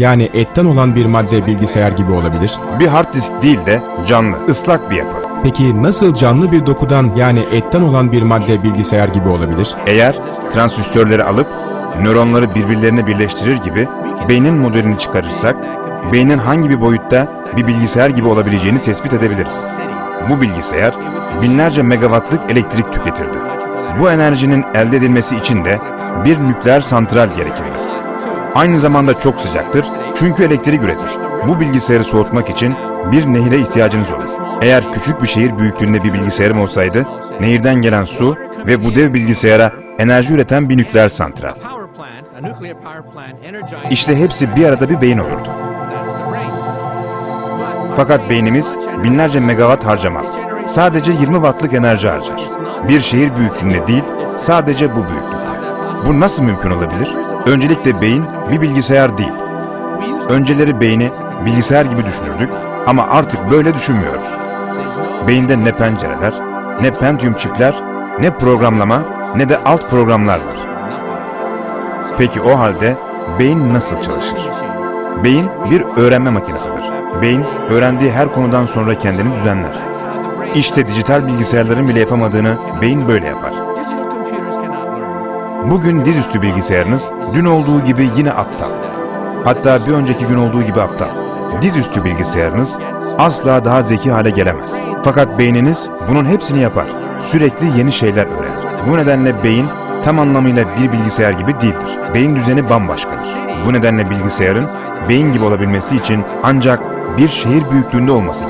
yani etten olan bir madde bilgisayar gibi olabilir? Bir hard disk değil de canlı, ıslak bir yapı. Peki nasıl canlı bir dokudan yani etten olan bir madde bilgisayar gibi olabilir? Eğer transistörleri alıp nöronları birbirlerine birleştirir gibi beynin modelini çıkarırsak, beynin hangi bir boyutta bir bilgisayar gibi olabileceğini tespit edebiliriz. Bu bilgisayar binlerce megawattlık elektrik tüketirdi. Bu enerjinin elde edilmesi için de bir nükleer santral gerekirdi. Aynı zamanda çok sıcaktır çünkü elektrik üretir. Bu bilgisayarı soğutmak için bir nehire ihtiyacınız olur. Eğer küçük bir şehir büyüklüğünde bir bilgisayarım olsaydı, nehirden gelen su ve bu dev bilgisayara enerji üreten bir nükleer santral. İşte hepsi bir arada bir beyin olurdu. Fakat beynimiz binlerce megawatt harcamaz. Sadece 20 wattlık enerji harcar. Bir şehir büyüklüğünde değil, sadece bu büyüklükte. Bu nasıl mümkün olabilir? Öncelikle beyin bir bilgisayar değil. Önceleri beyni bilgisayar gibi düşünürdük ama artık böyle düşünmüyoruz. Beyinde ne pencereler, ne Pentium çipler, ne programlama, ne de alt programlar var. Peki o halde beyin nasıl çalışır? Beyin bir öğrenme makinesidir. Beyin öğrendiği her konudan sonra kendini düzenler. İşte dijital bilgisayarların bile yapamadığını beyin böyle yapar. Bugün dizüstü bilgisayarınız dün olduğu gibi yine aptal. Hatta bir önceki gün olduğu gibi aptal. Dizüstü bilgisayarınız asla daha zeki hale gelemez. Fakat beyniniz bunun hepsini yapar. Sürekli yeni şeyler öğrenir. Bu nedenle beyin tam anlamıyla bir bilgisayar gibi değildir. Beyin düzeni bambaşkadır. Bu nedenle bilgisayarın beyin gibi olabilmesi için ancak bir şehir büyüklüğünde olması gerekir.